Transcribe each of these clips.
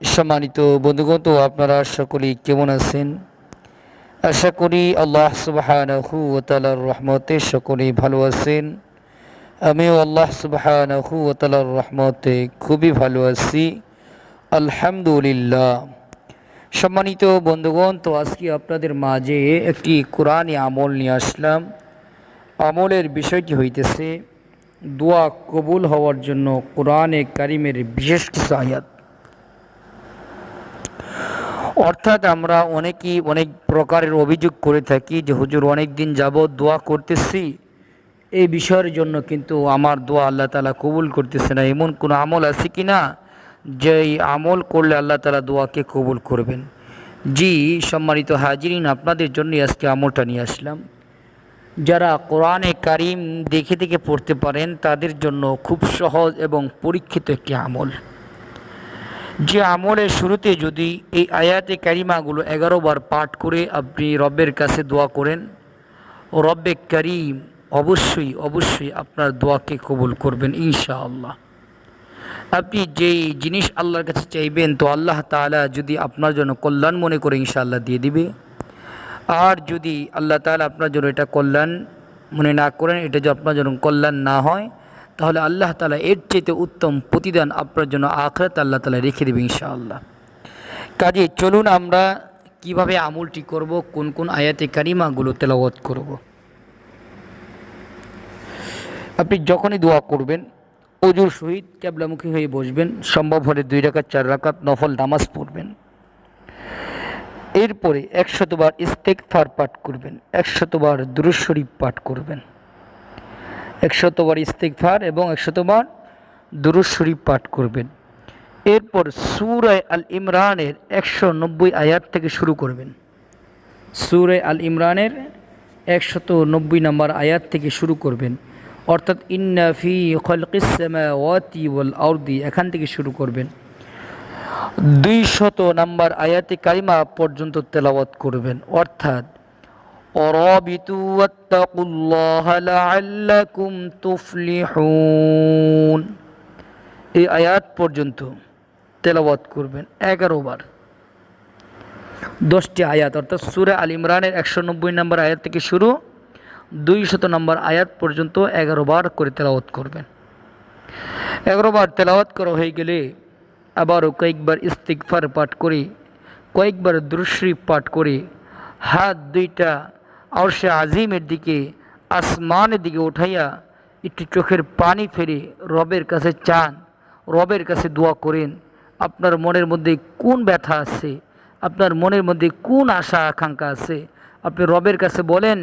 সম্মানিত বন্ধুগণ, তো আপনারা সকলেই কেমন আছেন? আশা করি আল্লাহ সুবহানাহু ওয়া তাআলার রহমতে সকলেই ভালো আছেন। আমিও আল্লাহ সুবহানাহু ওয়া তাআলার রহমতে খুবই ভালো আছি। আলহামদুলিল্লাহ। সম্মানিত বন্ধুগণ, তো আজকে আপনাদের মাঝে একটি কোরআনী আমল নিয়ে আসলাম। আমলের বিষয়টি হইতেছে, দোয়া কবুল হওয়ার জন্য কোরআনে কারিমের বিশেষ কিছু আয়াত। অর্থাৎ আমরা অনেকেই অনেক প্রকারের অভিযোগ করে থাকি যে, হুজুর অনেক দিন যাবৎ দোয়া করতেছি। এই বিষয়ের জন্য কিন্তু আমার দোয়া আল্লাহ তালা কবুল করতেছে না। এমন কোনো আমল আছে কি না যে, এই আমল করলে আল্লাহ তালা দোয়াকে কবুল করবেন? জি, সম্মানিত হাজিরিন, আপনাদের জন্য আজকে আমলটা নিয়ে আসলাম। যারা কোরআনে কারিম দেখে দেখে পড়তে পারেন, তাদের জন্য খুব সহজ এবং পরীক্ষিত একটি আমল। যে আমলের শুরুতে যদি এই আয়াতে ক্যারিমাগুলো এগারো বার পাঠ করে আপনি রব্বের কাছে দোয়া করেন ও রব্বে করিম অবশ্যই অবশ্যই আপনার দোয়াকে কবুল করবেন ইনশাআল্লাহ। আপনি যেই জিনিস আল্লাহর কাছে চাইবেন, তো আল্লাহ তাআলা যদি আপনার জন্য কল্যাণ মনে করে ইনশাআল্লাহ দিয়ে দিবে। আর যদি আল্লাহ তাআলা আপনার জন্য এটা কল্যাণ মনে না করেন, এটা যদি আপনার জন্য কল্যাণ না হয় তাহলে আল্লাহ তালা এর চেয়ে উত্তম প্রতিদান আপনার জন্য আখরাত আল্লাহ তালা রেখে দেবে ইনশাআল্লাহ। কাজে চলুন আমরা কীভাবে আমলটি করব, কোন কোন আয়াতে কারিমাগুলো তেলাওয়াত করব। আপনি যখনই দোয়া করবেন অজুর সহিত ক্যাবলামুখী হয়ে বসবেন, সম্ভব হলে দুই রাকাত, চার রাকাত নফল নামাজ পড়বেন। এরপরে একশতবার ইস্তেকফার পাঠ করবেন, একশতবার দুরুশরীফ পাঠ করবেন। একশতবার ইস্তেকফার এবং একশতবার দুরুদ শরীফ পাঠ করবেন। এরপর সুরায় আল ইমরানের একশো নব্বই আয়াত থেকে শুরু করবেন। সুরায় আল ইমরানের একশত নব্বই নম্বর আয়াত থেকে শুরু করবেন। অর্থাৎ ইন্নাফি খলকিসামাওয়াতি ওয়াল আউরদি এখান থেকে শুরু করবেন। দুই শত নাম্বার আয়াতে কারিমা পর্যন্ত তেলাওয়াত করবেন। অর্থাৎ ورابطوا واتقوا الله لعلكم تفلحون এই আয়াত পর্যন্ত তেলাওয়াত করবেন এগারো বার দশটি আয়াত অর্থাৎ সুরে আল ইমরানের একশো নব্বই নম্বর আয়াত থেকে শুরু দুই শত নম্বর আয়াত পর্যন্ত এগারো বার করে তেলাওয়াত করবেন এগারো বার তেলাওয়াত করা হয়ে গেলে আবারও কয়েকবার ইস্তিকফার পাঠ করে কয়েকবার দ্রুশ্রী পাঠ করে হাত দুইটা আর আজিমের দিকে আসমানের দিকে উঠাইয়া একটু চোখের পানি ফেরে রবের কাছে চান রবের কাছে দোয়া করেন আপনার মনের মধ্যে কোন ব্যথা আছে আপনার মনের মধ্যে কোন আশা আকাঙ্ক্ষা আছে আপনি রবের কাছে বলেন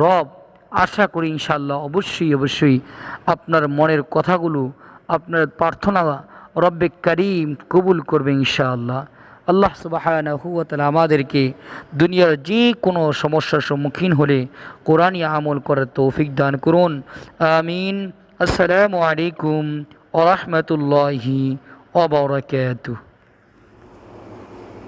রব আশা করি ইনশাল্লাহ অবশ্যই অবশ্যই আপনার মনের কথাগুলো আপনার প্রার্থনা রব্বে করিম কবুল করবে ইনশাআল্লাহ আল্লাহ সুবাহানহুয়াতালা আমাদেরকে দুনিয়ার যে কোনো সমস্যার সম্মুখীন হলে কোরআন আমল করার তৌফিক দান করুন। আমিন। আসসালামু আলাইকুম ওরহমতুল্লাহি ওবরাকাতুহ